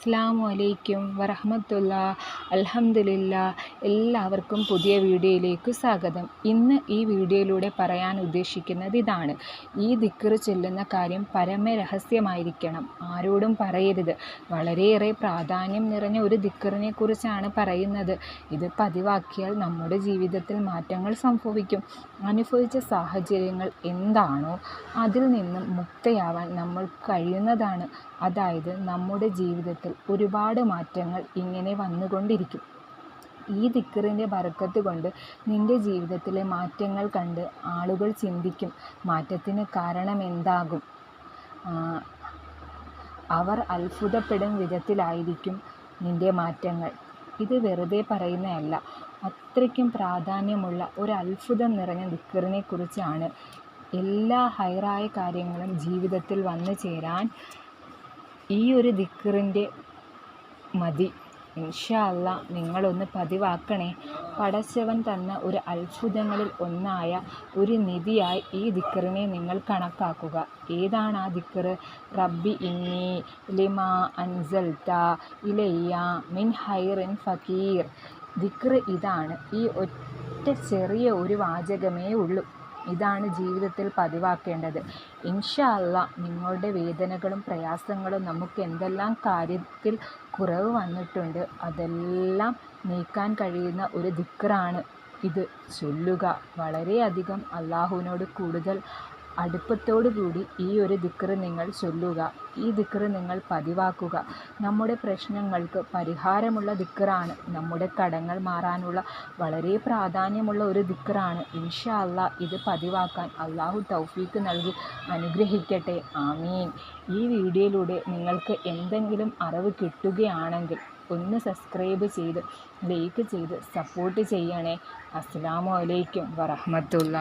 അസ്സാമു അലൈക്കും വറഹമത്തുള്ള അലഹമുല്ല എല്ലാവർക്കും പുതിയ വീഡിയോയിലേക്ക് സ്വാഗതം. ഇന്ന് ഈ വീഡിയോയിലൂടെ പറയാൻ ഉദ്ദേശിക്കുന്നത് ഇതാണ്. ഈ ദിക്കറ് ചെല്ലുന്ന കാര്യം പരമരഹസ്യമായിരിക്കണം. ആരോടും പറയരുത്. വളരെയേറെ പ്രാധാന്യം നിറഞ്ഞ ഒരു ദിക്കറിനെ കുറിച്ചാണ് പറയുന്നത്. ഇത് പതിവാക്കിയാൽ നമ്മുടെ ജീവിതത്തിൽ മാറ്റങ്ങൾ സംഭവിക്കും. അനുഭവിച്ച സാഹചര്യങ്ങൾ എന്താണോ അതിൽ നിന്നും മുക്തയാവാൻ നമ്മൾ കഴിയുന്നതാണ്. അതായത് നമ്മുടെ ജീവിതത്തിൽ ഒരുപാട് മാറ്റങ്ങൾ ഇങ്ങനെ വന്നുകൊണ്ടിരിക്കും. ഈ ദിക്കറിന്റെ ബറക്കത്ത് കൊണ്ട് നിന്റെ ജീവിതത്തിലെ മാറ്റങ്ങൾ കണ്ട് ആളുകൾ ചിന്തിക്കും മാറ്റത്തിന് കാരണം എന്താകും. അവർ അത്ഭുതപ്പെടും വിധത്തിലായിരിക്കും നിന്റെ മാറ്റങ്ങൾ. ഇത് വെറുതെ പറയുന്നതല്ല അത്രയ്ക്കും പ്രാധാന്യമുള്ള ഒരു അത്ഭുതം നിറഞ്ഞ ദിക്കറിനെ കുറിച്ചാണ് എല്ലാ ഹൈറായ കാര്യങ്ങളും ജീവിതത്തിൽ വന്നു ചേരാൻ ഈ ഒരു ദിക്കറിന്റെ മതി. ഇൻഷാ നിങ്ങളൊന്ന് പതിവാക്കണേ. പടച്ചവൻ തന്ന ഒരു അത്ഭുതങ്ങളിൽ ഒന്നായ ഒരു നിധിയായി ഈ ദിക്കറിനെ നിങ്ങൾ കണക്കാക്കുക. ഏതാണ് ആ ദിക്കറ് റബ്ബി ഇന്നി ലിമാ അൻസൽത്ത ഇലയ്യ മിൻ ഹൈർ ഇൻ ഫക്കീർ ദിക്റ് ഇതാണ്. ഈ ഒറ്റ ചെറിയ ഒരു വാചകമേ ഉള്ളൂ. ഇതാണ് ജീവിതത്തിൽ പതിവാക്കേണ്ടത്. ഇൻഷാ നിങ്ങളുടെ വേദനകളും പ്രയാസങ്ങളും നമുക്ക് എന്തെല്ലാം കാര്യത്തിൽ കുറവ് വന്നിട്ടുണ്ട് അതെല്ലാം നീക്കാൻ കഴിയുന്ന ഒരു ദിക്റാണ് ഇത്. ചൊല്ലുക വളരെയധികം അള്ളാഹുവിനോട് കൂടുതൽ അടുപ്പത്തോടു കൂടി ഈ ഒരു ദിക്റ് നിങ്ങൾ ചൊല്ലുക. ഈ ദിക്റ് നിങ്ങൾ പതിവാക്കുക. നമ്മുടെ പ്രശ്നങ്ങൾക്ക് പരിഹാരമുള്ള ദിക്റാണ്. നമ്മുടെ കടങ്ങൾ മാറാനുള്ള വളരെ പ്രാധാന്യമുള്ള ഒരു ദിക്റാണ്. ഇൻഷാ അല്ലാ ഇത് പതിവാക്കാൻ അള്ളാഹു തൗഫീക്ക് നൽകി അനുഗ്രഹിക്കട്ടെ. ആമീൻ. ഈ വീഡിയോയിലൂടെ നിങ്ങൾക്ക് എന്തെങ്കിലും അറിവ് കിട്ടുകയാണെങ്കിൽ ഒന്ന് സബ്സ്ക്രൈബ് ചെയ്ത് ലൈക്ക് ചെയ്ത് സപ്പോർട്ട് ചെയ്യണേ. അസ്സാം വലൈക്കും വറഹമത്തുള്ള.